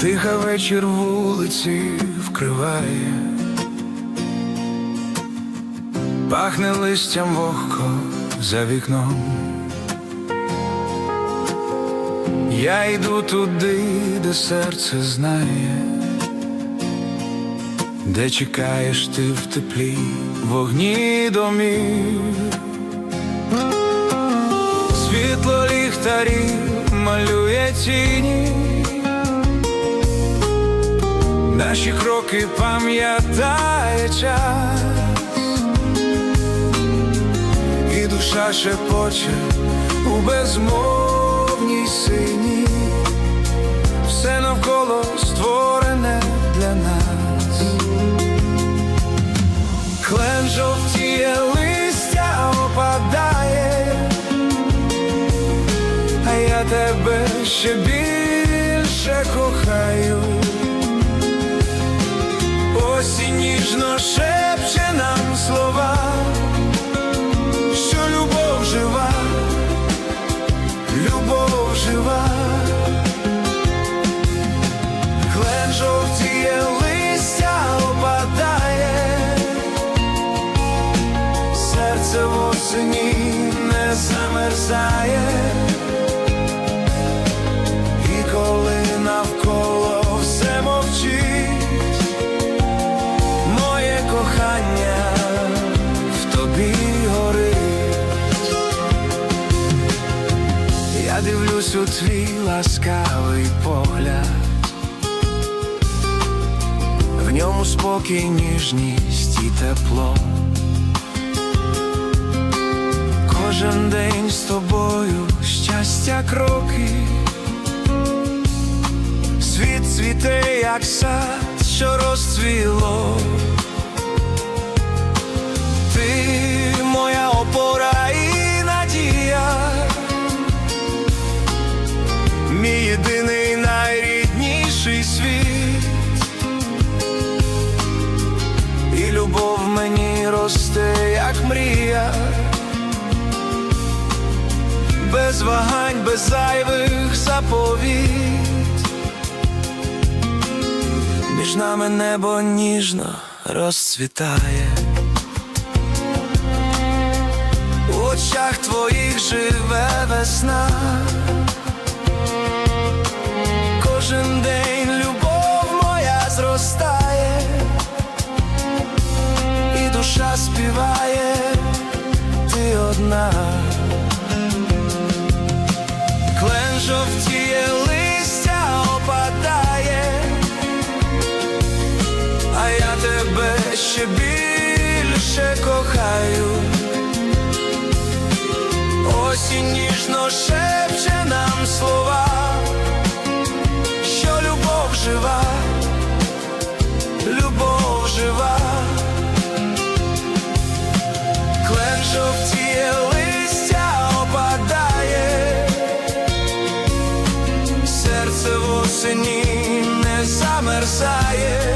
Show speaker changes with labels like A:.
A: Тиха вечір вулиці вкриває, пахне листям вогко за вікном. Я йду туди, де серце знає, де чекаєш ти в теплі вогні домів. Світло ліхтарів малює тіні, наші кроки пам'ятає час, і душа шепоче у безмовній сині, все навколо створене для нас. Клен жовтіє листя опадає, а я тебе ще більше кохаю. Ніжно шепче нам слова, що любов жива, любов жива, клен жовтіє листя опадає, серце в замерзає, У твій ласкавий погляд, в ньому спокій, ніжність і тепло. Кожен день з тобою щастя кроки, світ цвіте, як сад, що розцвіло. Єдиний найрідніший світ, і любов мені росте, як мрія, без вагань, без зайвих заповідь. Між нами небо ніжно розцвітає. У очах твоїх живе весна. Ще більше кохаю. Осінь ніжно шепче нам слова, що любов жива, любов жива, клен жовтіє листя опадає, серце в осені не замерзає,